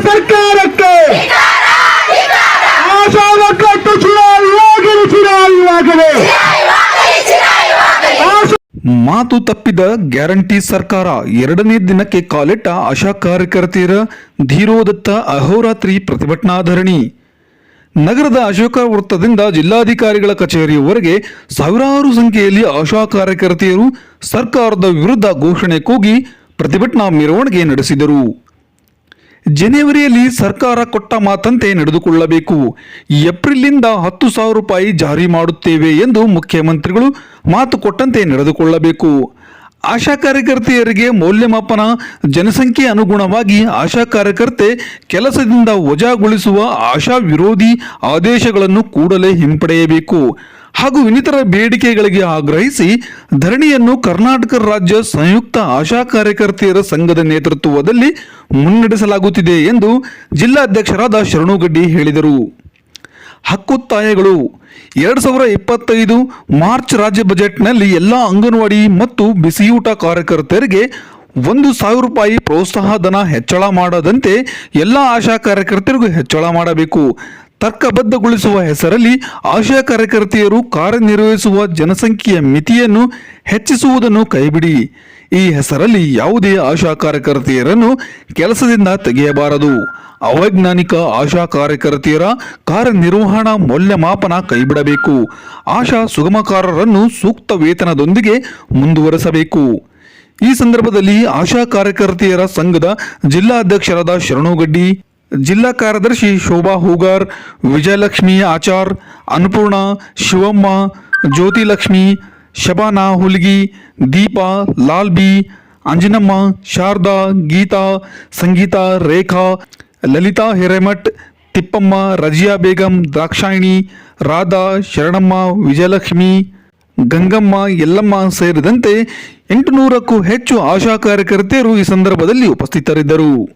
ಸರ್ಕಾರಕ್ಕೆ ಆಶಾ ಒಗ್ಗಟ್ಟು ಚುನಾವಣೆಯಾಗಲಿ ಆಶಾ ಮಾತು ತಪ್ಪಿದ ಗ್ಯಾರಂಟಿ ಸರ್ಕಾರ ಎರಡನೇ ದಿನಕ್ಕೆ ಕಾಲಿಟ್ಟ ಆಶಾ ಕಾರ್ಯಕರ್ತೆಯರ ಧೀರೋದತ್ತ ಅಹೋರಾತ್ರಿ ಪ್ರತಿಭಟನಾ ಧರಣಿ ನಗರದ ಅಶೋಕ ವೃತ್ತದಿಂದ ಜಿಲ್ಲಾಧಿಕಾರಿಗಳ ಕಚೇರಿಯವರೆಗೆ ಸಾವಿರಾರು ಸಂಖ್ಯೆಯಲ್ಲಿ ಆಶಾ ಕಾರ್ಯಕರ್ತೆಯರು ಸರ್ಕಾರದ ವಿರುದ್ಧ ಘೋಷಣೆ ಕೂಗಿ ಪ್ರತಿಭಟನಾ ಮೆರವಣಿಗೆ ನಡೆಸಿದರು. ಜನವರಿಯಲ್ಲಿ ಸರ್ಕಾರ ಕೊಟ್ಟ ಮಾತಂತೆ ನಡೆದುಕೊಳ್ಳಬೇಕು. ಏಪ್ರಿಲ್ನಿಂದ ಹತ್ತು ಸಾವಿರ ರೂಪಾಯಿ ಜಾರಿ ಮಾಡುತ್ತೇವೆ ಎಂದು ಮುಖ್ಯಮಂತ್ರಿಗಳು ಮಾತು ಕೊಟ್ಟಂತೆ ನಡೆದುಕೊಳ್ಳಬೇಕು. ಆಶಾ ಕಾರ್ಯಕರ್ತೆಯರಿಗೆ ಮೌಲ್ಯಮಾಪನ, ಜನಸಂಖ್ಯೆ ಅನುಗುಣವಾಗಿ ಆಶಾ ಕಾರ್ಯಕರ್ತೆ ಕೆಲಸದಿಂದ ವಜಾಗೊಳಿಸುವ ಆಶಾ ವಿರೋಧಿ ಆದೇಶಗಳನ್ನು ಕೂಡಲೇ ಹಿಂಪಡೆಯಬೇಕು. ಹಾಗೂ ಇನ್ನಿತರ ಬೇಡಿಕೆಗಳಿಗೆ ಆಗ್ರಹಿಸಿ ಧರಣಿಯನ್ನು ಕರ್ನಾಟಕ ರಾಜ್ಯ ಸಂಯುಕ್ತ ಆಶಾ ಕಾರ್ಯಕರ್ತೆಯರ ಸಂಘದ ನೇತೃತ್ವದಲ್ಲಿ ಮುನ್ನಡೆಸಲಾಗುತ್ತಿದೆ ಎಂದು ಜಿಲ್ಲಾಧ್ಯಕ್ಷರಾದ ಶರಣುಗಡ್ಡಿ ಹೇಳಿದರು. ಹಕ್ಕೊತ್ತಾಯಗಳು ಎರಡು ಸಾವಿರ ಇಪ್ಪತ್ತೈದು ಮಾರ್ಚ್ ರಾಜ್ಯ ಬಜೆಟ್ನಲ್ಲಿ ಎಲ್ಲ ಅಂಗನವಾಡಿ ಮತ್ತು ಬಿಸಿಯೂಟ ಕಾರ್ಯಕರ್ತರಿಗೆ ಒಂದು ಸಾವಿರ ರೂಪಾಯಿ ಪ್ರೋತ್ಸಾಹ ಧನ ಹೆಚ್ಚಳ ಮಾಡದಂತೆ ಎಲ್ಲ ಆಶಾ ಕಾರ್ಯಕರ್ತರಿಗೂ ಹೆಚ್ಚಳ ಮಾಡಬೇಕು. ತರ್ಕಬದ್ಧಗೊಳಿಸುವ ಹೆಸರಲ್ಲಿ ಆಶಾ ಕಾರ್ಯಕರ್ತೆಯರು ಕಾರ್ಯನಿರ್ವಹಿಸುವ ಜನಸಂಖ್ಯೆಯ ಮಿತಿಯನ್ನು ಹೆಚ್ಚಿಸುವುದನ್ನು ಕೈಬಿಡಿ. ಈ ಹೆಸರಲ್ಲಿ ಯಾವುದೇ ಆಶಾ ಕಾರ್ಯಕರ್ತೆಯರನ್ನು ಕೆಲಸದಿಂದ ತೆಗೆಯಬಾರದು. ಅವೈಜ್ಞಾನಿಕ ಆಶಾ ಕಾರ್ಯಕರ್ತೆಯರ ಕಾರ್ಯನಿರ್ವಹಣಾ ಮೌಲ್ಯಮಾಪನ ಕೈಬಿಡಬೇಕು. ಆಶಾ ಸುಗಮಕಾರರನ್ನು ಸೂಕ್ತ ವೇತನದೊಂದಿಗೆ ಮುಂದುವರೆಸಬೇಕು. ಈ ಸಂದರ್ಭದಲ್ಲಿ ಆಶಾ ಕಾರ್ಯಕರ್ತೆಯರ ಸಂಘದ ಜಿಲ್ಲಾಧ್ಯಕ್ಷರಾದ ಶರಣುಗಡ್ಡಿ ಜಿಲ್ಲಾ ಕಾರ್ಯದರ್ಶಿ ಶೋಭಾ ಹೂಗಾರ್, ವಿಜಯಲಕ್ಷ್ಮಿ ಆಚಾರ್, ಅನ್ನಪೂರ್ಣ, ಶಿವಮ್ಮ, ಜ್ಯೋತಿಲಕ್ಷ್ಮಿ, ಶಬಾನಾ ಹುಲ್ಗಿ, ದೀಪಾ ಲಾಲ್ ಬಿ ಅಂಜನಮ್ಮ, ಶಾರದಾ, ಗೀತಾ, ಸಂಗೀತಾ, ರೇಖಾ, ಲಲಿತಾ ಹಿರೇಮಠ್, ತಿಪ್ಪಮ್ಮ, ರಜಿಯಾ ಬೇಗಂ, ದ್ರಾಕ್ಷಾಯಿಣಿ, ರಾಧಾ, ಶರಣಮ್ಮ, ವಿಜಯಲಕ್ಷ್ಮಿ, ಗಂಗಮ್ಮ, ಯಲ್ಲಮ್ಮ ಸೇರಿದಂತೆ ಎಂಟುನೂರಕ್ಕೂ ಹೆಚ್ಚು ಆಶಾ ಕಾರ್ಯಕರ್ತೆಯರು ಈ ಸಂದರ್ಭದಲ್ಲಿ ಉಪಸ್ಥಿತರಿದ್ದರು.